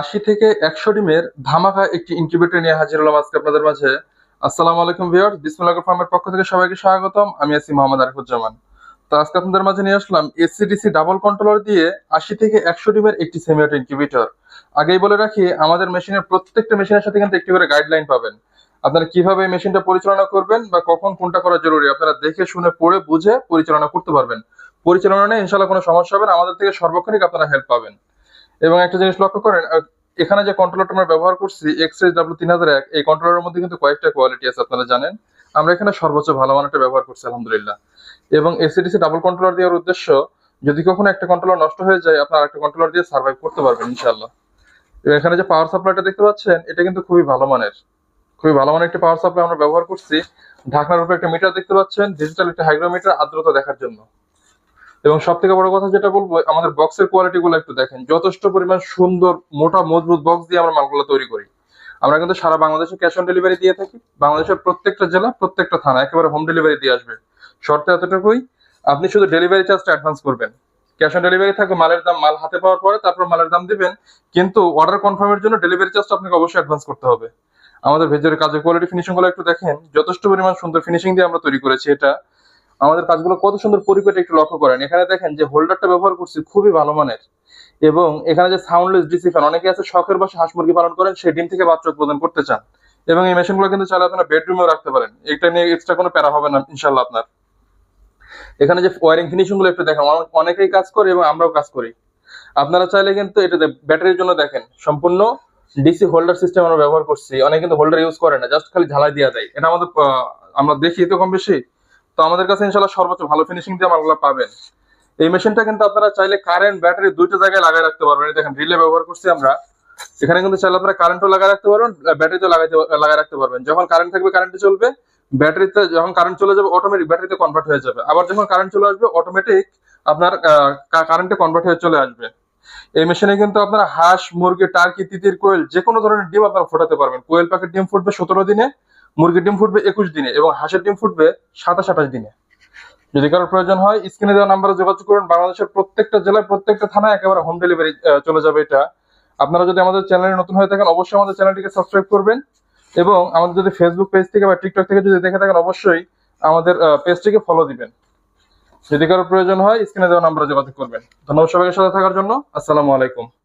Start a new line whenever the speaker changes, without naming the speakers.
আশি থেকে একশো ডিমের ধামাকা একটি ইনকিউবেটর নিয়ে হাজির হলাম আজকে আপনাদের মাঝে। আসসালামু আলাইকুম ভিউয়ার বিসমুল্লাহ ফার্মের পক্ষ থেকে সবাইকে স্বাগতম। আমি আছি মোহাম্মদ আরিফুজ্জামান। তো আজকে আপনাদের মাঝে নিয়ে আসলাম এসসিডিসি ডাবল কন্ট্রোলার দিয়ে আশি থেকে একশো ডিমের একটি সেমিঅটো ইনকিউবেটর আগেই বলে রাখি, আমাদের মেশিনের প্রত্যেকটা মেশিনের সাথে কিন্তু একটি করে গাইডলাইন পাবেন। আপনারা কীভাবে এই মেশিনটা পরিচালনা করবেন বা কখন কোনটা করা জরুরি, আপনারা দেখে শুনে, পড়ে, বুঝে পরিচালনা করতে পারবেন। পরিচালনা নিয়ে ইনশাল্লাহ কোনো সমস্যা হবে না, আমাদের থেকে সর্বক্ষণিক আপনারা হেল্প পাবেন। এবং একটা জিনিস লক্ষ্য করেন এখানে যে কন্ট্রোলারটা আমরা ব্যবহার করছি এক্স এক্সএস ডাব্লু তিন হাজার এক, এই কন্ট্রোলারের মধ্যে কিন্তু কয়েকটা কোয়ালিটি আছে, আপনারা জানেন। আমরা এখানে সর্বোচ্চ ভালো মানেরটা ব্যবহার করছি, আলহামদুলিল্লাহ। এবং এসিডিসি ডাবল কন্ট্রোলার দেওয়ার উদ্দেশ্য, যদি কখনো একটা কন্ট্রোলার নষ্ট হয়ে যায়, আপনার একটা কন্ট্রোলার দিয়ে সার্ভাইভ করতে পারবেন ইনশাল্লাহ এবং এখানে যে পাওয়ার সাপ্লাইটা দেখতে পাচ্ছেন, এটা কিন্তু খুবই ভালো মানের। খুবই ভালো মানের একটি পাওয়ার সাপ্লাই আমরা ব্যবহার করছি। ঢাকনার উপরে একটা মিটার দেখতে পাচ্ছেন ডিজিটাল একটা হাইগ্রোমিটার আর্দ্রতা দেখার জন্য। এবং সব থেকে বড় কথা যেটা বলব, আমাদের বক্সের কোয়ালিটি গুলো একটু দেখেন। যথেষ্ট পরিমাণ সুন্দর, মোটা, মজবুত বক্স দিয়ে আমরা মালগুলো তৈরি করি। আমরা কিন্তু সারা বাংলাদেশে ক্যাশ অন ডেলিভারি দিয়ে থাকি। বাংলাদেশের প্রত্যেকটা জেলা, প্রত্যেকটা থানা একেবারে হোম ডেলিভারি দিয়ে আসবে। শর্তে এতটুকুই, আপনি শুধু ডেলিভারি চার্জটা অ্যাডভান্স করবেন। ক্যাশ অন ডেলিভারি থাকবে, মালের দাম মাল হাতে পাওয়ার পরে তারপর মালের দাম দিবেন। কিন্তু অর্ডার কনফার্মের জন্য ডেলিভারি চার্জটা আপনাকে অবশ্যই অ্যাডভান্স করতে হবে। আমাদের ভেজের কাজের কোয়ালিটি ফিনিশিংগুলো একটু দেখেন। যথেষ্ট পরিমাণ সুন্দর ফিনিশিং দিয়ে আমরা তৈরি করেছি এটা। আমাদের কাজগুলো কত সুন্দর পরিপাটি একটু লক্ষ্য করেন। এখানে দেখেন যে হোল্ডারটা ব্যবহার করছি খুবই ভালো মানের। এবং এখানে যে সাউন্ডলেস ডিসি ফ্যান অনেকে আছে শখের বসে হাঁস মুরগি পালন করেন সেই ডিম থেকে বাচ্চা উৎপাদন করতে চান। এবং এই মেশিনগুলো কিন্তু চাইলে আপনারা বেডরুমেও রাখতে পারেন। এটা নিয়ে এক্সট্রা কোনো প্যারা হবে না ইনশাল্লাহ আপনার। এখানে যে ওয়ারিং ফিনিশিংগুলো একটু দেখেন অনেক- অনেকেই কাজ করে এবং আমরাও কাজ করি। আপনারা চাইলে কিন্তু এটা ব্যাটারির জন্য দেখেন, সম্পূর্ণ ডিসি হোল্ডার সিস্টেম আমরা ব্যবহার করছি। অনেকে কিন্তু হোল্ডার ইউজ করে না জাস্ট খালি ঝালাই দিয়ে দেয়। এটা আমাদের আমরা দেখি তো কম বেশি। তো আমাদের কাছে ইনশাল্লাহ সর্বোচ্চ ভালো ফিনিশিং দিয়ে মালগুলো পাবেন। এই মেশিনটা কিন্তু আপনারা চাইলে কারেন্ট ব্যাটারি দুইটা জায়গায় লাগাই রাখতে পারবেন। দেখেন রিলে ব্যবহার করছি আমরা। এখানে কিন্তু চাইলে আপনারা কারেন্টও লাগাই রাখতে পারবেন ব্যাটারিতে লাগাইতে লাগাই রাখতে পারবেন। যখন কারেন্ট থাকবে কারেন্টে চলবে। ব্যাটারিতে যখন কারেন্ট চলে যাবে অটোমেটিক ব্যাটারিতে কনভার্ট হয়ে যাবে। আবার যখন কারেন্ট চলে আসবে অটোমেটিক আপনার কারেন্টে কনভার্ট হয়ে চলে আসবে। এই মেশিনে কিন্তু আপনারা হাঁস, মুরগি টার্কি তিতির, কোয়েল যে কোনো ধরনের ডিম আপনারা ফোটাতে পারবেন। কোয়েল পাখির ডিম ফুটবে সতেরো দিনে। মুরগির ডিম ফুটবে একুশ দিনে এবং হাঁসের ডিম ফুটবে সাতাশ আঠাশ দিনে। যদি কারোর প্রয়োজন হয়, স্ক্রিনে দেওয়া নাম্বারে যোগাযোগ করুন। বাংলাদেশের প্রত্যেকটা জেলায়, প্রত্যেকটা থানায় একেবারে হোম ডেলিভারি চলে যাবে এটা। আপনারা যদি আমাদের চ্যানেলে নতুন হয়ে থাকেন, অবশ্যই আমাদের চ্যানেলটিকে সাবস্ক্রাইব করবেন এবং আমাদের যদি ফেসবুক পেজ থেকে বা টিকটক থেকে যদি দেখে থাকেন, অবশ্যই আমাদের পেজটিকে ফলো দিবেন। যদি কারোর প্রয়োজন হয়, স্ক্রিনে দেওয়া নাম্বারে যোগাযোগ করবেন। ধন্যবাদ সবাইকে সাথে থাকার জন্য। আসসালামু আলাইকুম।